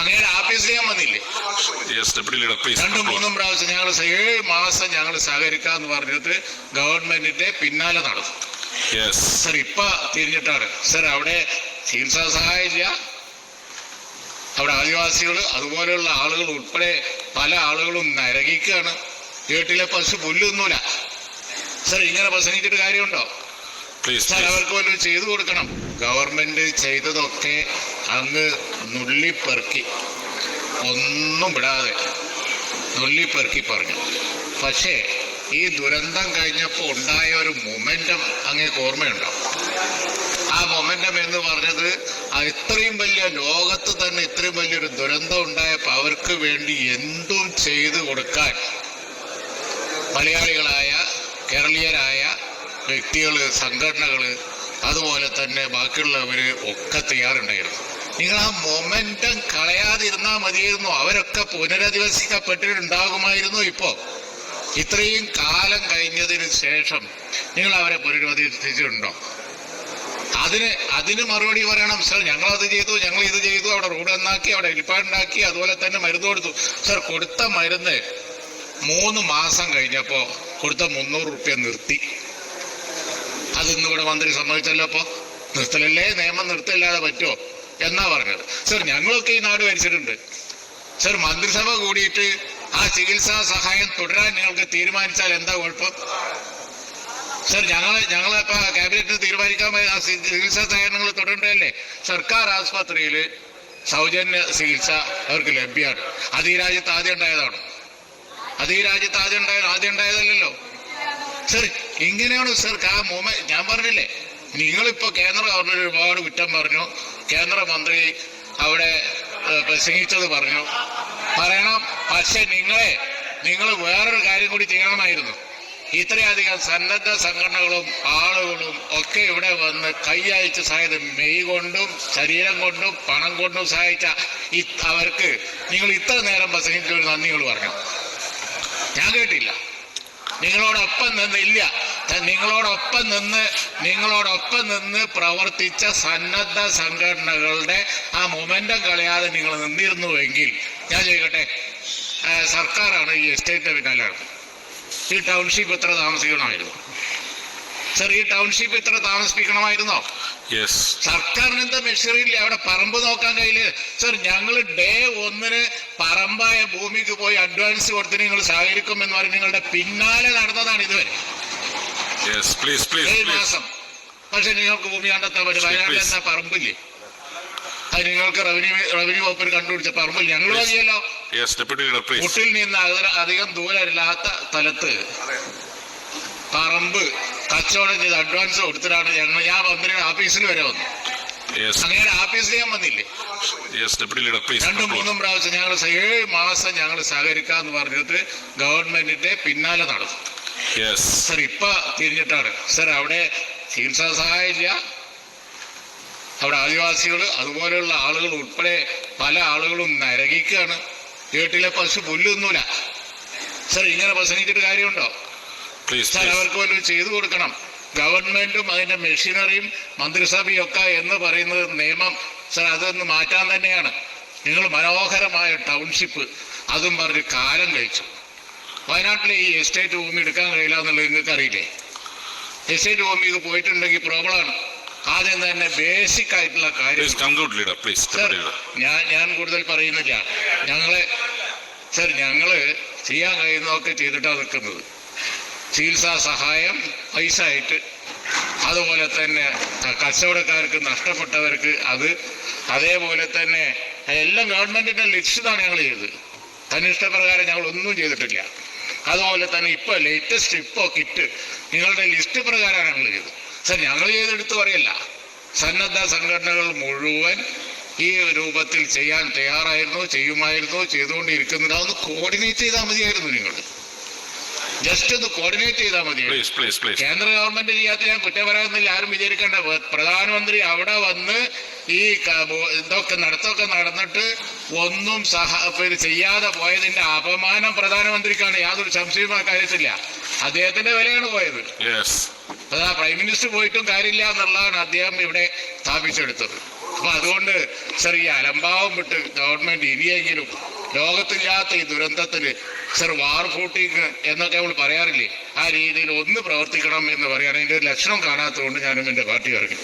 അങ്ങനെ ആഫീസിൽ ഞാൻ വന്നില്ലേ? രണ്ടും മൂന്നും പ്രാവശ്യം ഞങ്ങൾ ഏഴ് മാസം ഞങ്ങൾ സഹകരിക്കാന്ന് പറഞ്ഞിട്ട് ഗവൺമെന്റിന്റെ പിന്നാലെ നടന്നു. സർ ഇപ്പ തിരിഞ്ഞിട്ടാണ്. സർ അവിടെ ചികിത്സാ സഹായമില്ല അവിടെ ആദിവാസികൾ അതുപോലെയുള്ള ആളുകൾ ഉൾപ്പെടെ പല ആളുകളും നരകിക്കുകയാണ് വീട്ടിലെ പശു പുല്ലൊന്നുമില്ല സർ ഇങ്ങനെ പ്രസംഗിച്ചിട്ട് കാര്യമുണ്ടോ? സാർ അവർക്ക് വല്ലതും ചെയ്തു കൊടുക്കണം. ഗവൺമെന്റ് ചെയ്തതൊക്കെ അങ്ങ് നുള്ളിപ്പെറുക്കി ഒന്നും വിടാതെ നുള്ളിപ്പെറുക്കി പറഞ്ഞു. പക്ഷേ ഈ ദുരന്തം കഴിഞ്ഞപ്പോൾ ഉണ്ടായ ഒരു മൊമെന്റം അങ്ങേക്ക് ഓർമ്മയുണ്ടോ? ആ മൊമെന്റം എന്ന് പറഞ്ഞത് ഇത്രയും വലിയ ലോകത്ത് തന്നെ ഇത്രയും വലിയൊരു ദുരന്തം ഉണ്ടായപ്പോൾ അവർക്ക് വേണ്ടി എന്തും ചെയ്തു കൊടുക്കാൻ മലയാളികളായ കേരളീയരായ വ്യക്തികൾ സംഘടനകൾ അതുപോലെ തന്നെ ബാക്കിയുള്ളവർ ഒക്കെ തയ്യാറുണ്ടായിരുന്നു. നിങ്ങൾ ആ മൊമെന്റം കളയാതിരുന്നാൽ മതിയായിരുന്നു. അവരൊക്കെ പുനരധിവസിക്കപ്പെട്ടിട്ടുണ്ടാകുമായിരുന്നു ഇപ്പോ. ഇത്രയും കാലം കഴിഞ്ഞതിന് ശേഷം നിങ്ങൾ അവരെ പുനരധിവസിച്ചിട്ടുണ്ടോ? അതിന് അതിന് മറുപടി പറയണം. സർ ഞങ്ങൾ അത് ചെയ്തു ഞങ്ങൾ ഇത് ചെയ്തു. അവിടെ റോഡ് നന്നാക്കി അവിടെ ഹെലിപ്പാഡ് അതുപോലെ തന്നെ മരുന്ന് കൊടുത്തു. സർ കൊടുത്ത മരുന്ന് മൂന്ന് മാസം കഴിഞ്ഞപ്പോ കൊടുത്ത മുന്നൂറ് റുപ്യ നിർത്തി. അതിന്നിവിടെ മന്ത്രി സമ്മതിച്ചല്ലോ അപ്പോ നിർത്തലല്ലേ? നിയമം നിർത്തില്ലാതെ പറ്റുമോ എന്നാ പറഞ്ഞത്? സർ ഞങ്ങളൊക്കെ ഈ നാട് ഭരിച്ചിട്ടുണ്ട്. സർ മന്ത്രിസഭ കൂടിയിട്ട് ആ ചികിത്സാ സഹായം തുടരാൻ നിങ്ങൾക്ക് തീരുമാനിച്ചാൽ എന്താ കുഴപ്പം? സർ ഞങ്ങളെ ഞങ്ങളിപ്പോ ക്യാബിനറ്റിന് തീരുമാനിക്കാൻ ആ ചികിത്സാ സഹായങ്ങൾ തുടരണ്ടല്ലേ സർക്കാർ ആസ്പത്രിയിൽ സൗജന്യ ചികിത്സ അവർക്ക് ലഭ്യമാണ്. അത് ഈ രാജ്യത്ത് ആദ്യം ഉണ്ടായതാണ്? അത് ഈ രാജ്യത്ത് ആദ്യം ഉണ്ടായ ആദ്യം ഉണ്ടായതല്ലല്ലോ? സർ ഇങ്ങനെയാണ് സർ ഞാൻ പറഞ്ഞില്ലേ? നിങ്ങളിപ്പോ കേന്ദ്ര ഗവൺമെന്റ് ഒരുപാട് കുറ്റം പറഞ്ഞു. കേന്ദ്രമന്ത്രി അവിടെ പ്രസംഗിച്ചത് പറഞ്ഞു. പറയണം പക്ഷെ നിങ്ങളെ നിങ്ങൾ വേറൊരു കാര്യം കൂടി ചെയ്യണമായിരുന്നു. ഇത്രയധികം സന്നദ്ധ സംഘടനകളും ആളുകളും ഒക്കെ ഇവിടെ വന്ന് കൈയയച്ച് സഹായത് മെയ് കൊണ്ടും ശരീരം കൊണ്ടും പണം കൊണ്ടും സഹായിച്ച അവർക്ക് നിങ്ങൾ ഇത്ര നേരം പ്രസംഗിച്ചൊരു നന്ദികൾ പറഞ്ഞു. ഞാൻ കേട്ടില്ല. നിങ്ങളോടൊപ്പം നിന്ന് ഇല്ല. ത- നിങ്ങളോടൊപ്പം നിന്ന് നിങ്ങളോടൊപ്പം നിന്ന് പ്രവർത്തിച്ച സന്നദ്ധ സംഘടനകളുടെ ആ മൊമെന്റം കളയാതെ നിങ്ങൾ നിന്നിരുന്നുവെങ്കിൽ ഞാൻ ചോദിക്കട്ടെ സർക്കാരാണ് ഈ എസ്റ്റേറ്റിന്റെ പിന്നാലാണ് ഈ ടൗൺഷിപ്പ് ഇത്ര താമസിക്കണമായിരുന്നു. സർ ഈ ടൗൺഷിപ്പ് ഇത്ര താമസിപ്പിക്കണമായിരുന്നോ? സർക്കാരിന് എന്താ മെഷീനറി ഇല്ല? അവിടെ പറമ്പ് നോക്കാൻ കയ്യിൽ. സർ ഞങ്ങൾ ഡേ ഒന്നിന് പറമ്പായ ഭൂമിക്ക് പോയി അഡ്വാൻസ് കൊടുത്ത് നിങ്ങൾ സഹകരിക്കും എന്ന് പറഞ്ഞ് നിങ്ങളുടെ പിന്നാലെ നടന്നതാണ് ഇതുവരെ. ഏഴ് മാസം. പക്ഷെ നിങ്ങൾക്ക് ഭൂമി കണ്ടെത്താൻ പറ്റും. Please, വയനാട്ടിൽ. എന്താ പറമ്പില്ലേ? അത് നിങ്ങൾക്ക് റവന്യൂ റവന്യൂ വകുപ്പിൽ കണ്ടുപിടിച്ച പറമ്പില്ല? ഞങ്ങൾ അറിയല്ലോ മതിയല്ലോ മുട്ടിൽ നിന്ന് അധികം ദൂരമില്ലാത്ത സ്ഥലത്ത് പറമ്പ് കച്ചവടം ചെയ്ത് അഡ്വാൻസ് കൊടുത്തിട്ടാണ് ഞങ്ങൾ ഞാൻ മന്ത്രിയുടെ ഓഫീസിൽ വരെ വന്നു. യെസ് അങ്ങനെ ഓഫീസിൽ ഞാൻ വന്നില്ലേ? രണ്ടും മൂന്നും പ്രാവശ്യം ഞങ്ങൾ ഏഴ് മാസം ഞങ്ങൾ സഹകരിക്കാന്ന് പറഞ്ഞിട്ട് ഗവൺമെന്റിന്റെ പിന്നാലെ നടന്നു. സർ ഇപ്പൊ തിരിഞ്ഞിട്ടാണ്. സർ അവിടെ ചികിത്സാ സഹായം ഇല്ല. അവിടെ ആദിവാസികൾ അതുപോലെയുള്ള ആളുകൾ ഉൾപ്പെടെ പല ആളുകളും നരകിക്കാണ്. വീട്ടിലെ പശു പുല്ലൊന്നുമില്ല. സർ ഇങ്ങനെ പ്രസംഗിച്ചിട്ട് കാര്യമുണ്ടോ? സർ അവർക്ക് വല്ലതും ചെയ്തു കൊടുക്കണം. ഗവൺമെന്റും അതിന്റെ മെഷീനറിയും മന്ത്രിസഭയും ഒക്കെ എന്ന് പറയുന്നത് നിയമം. സർ അതൊന്ന് മാറ്റാൻ തന്നെയാണ്. നിങ്ങൾ മനോഹരമായ ടൗൺഷിപ്പ് അതും പറഞ്ഞ് കാലം കഴിച്ചു. വയനാട്ടിലെ ഈ എസ്റ്റേറ്റ് ഭൂമി എടുക്കാൻ കഴിയില്ല എന്നുള്ളത് നിങ്ങൾക്ക് അറിയില്ലേ? എസ്റ്റേറ്റ് ഭൂമിക്ക് പോയിട്ടുണ്ടെങ്കിൽ പ്രോബ്ലമാണ് ആദ്യം തന്നെ ബേസിക് ആയിട്ടുള്ള കാര്യം. പ്ലീസ് ഞാൻ ഞാൻ കൂടുതൽ പറയുന്നില്ല. ഞങ്ങൾ സർ ഞങ്ങൾ ചെയ്യാൻ കഴിയുന്നതൊക്കെ ചെയ്തിട്ടാണ് നിൽക്കുന്നത്. ചികിത്സാ സഹായം പൈസ ആയിട്ട്. അതുപോലെ തന്നെ കച്ചവടക്കാർക്ക് നഷ്ടപ്പെട്ടവർക്ക് അത് അതേപോലെ തന്നെ എല്ലാം ഗവൺമെന്റിന്റെ ലക്ഷ്യതാണ് ഞങ്ങൾ ചെയ്തത്. തന്നിഷ്ടപ്രകാരം ഞങ്ങൾ ഒന്നും ചെയ്തിട്ടില്ല. അതുപോലെ തന്നെ ഇപ്പോൾ ലേറ്റസ്റ്റ് ഇപ്പോൾ കിറ്റ് നിങ്ങളുടെ ലിസ്റ്റ് പ്രകാരമാണ് ഞങ്ങൾ ചെയ്തത്. സർ ഞങ്ങൾ ചെയ്തെടുത്ത് പറയല്ല. സന്നദ്ധ സംഘടനകൾ മുഴുവൻ ഈ രൂപത്തിൽ ചെയ്യാൻ തയ്യാറായിരുന്നു ചെയ്യുമായിരുന്നു ചെയ്തുകൊണ്ടിരിക്കുന്നുണ്ട്. അതൊന്ന് കോർഡിനേറ്റ് ചെയ്താൽ മതിയായിരുന്നു നിങ്ങൾ. ജസ്റ്റ് ഒന്ന് കോർഡിനേറ്റ് ചെയ്താൽ മതി. കേന്ദ്ര ഗവൺമെന്റ് ചെയ്യാത്ത ഞാൻ കുറ്റം പറയുന്നില്ല ആരും വിചാരിക്കേണ്ട. പ്രധാനമന്ത്രി അവിടെ വന്ന് ഈ എന്തൊക്കെ ഇതൊക്കെ നടത്തൊക്കെ നടന്നിട്ട് ഒന്നും സഹ പിന്നെ ചെയ്യാതെ പോയതിന്റെ അപമാനം പ്രധാനമന്ത്രിക്കാണ് യാതൊരു സംശയവും ആ കാര്യത്തില്ല. അദ്ദേഹത്തിന്റെ വിലയാണ് പോയത്. അതാ പ്രൈം മിനിസ്റ്റർ പോയിട്ടും കാര്യമില്ല എന്നുള്ളതാണ് അദ്ദേഹം ഇവിടെ സ്ഥാപിച്ചെടുത്തത്. അപ്പൊ അതുകൊണ്ട് സർ ഈ അലംഭാവം വിട്ട് ഗവൺമെന്റ് ഇനിയെങ്കിലും ലോകത്തില്ലാത്ത ഈ ദുരന്തത്തിന് സർ വാർ ഫൂട്ടിങ് എന്നൊക്കെ നമ്മൾ പറയാറില്ലേ? ആ രീതിയിൽ ഒന്ന് പ്രവർത്തിക്കണം എന്ന് പറയാൻ അതിന്റെ ഒരു ലക്ഷണം കാണാത്തതുകൊണ്ട് ഞാനും എന്റെ പാർട്ടി ഇറങ്ങി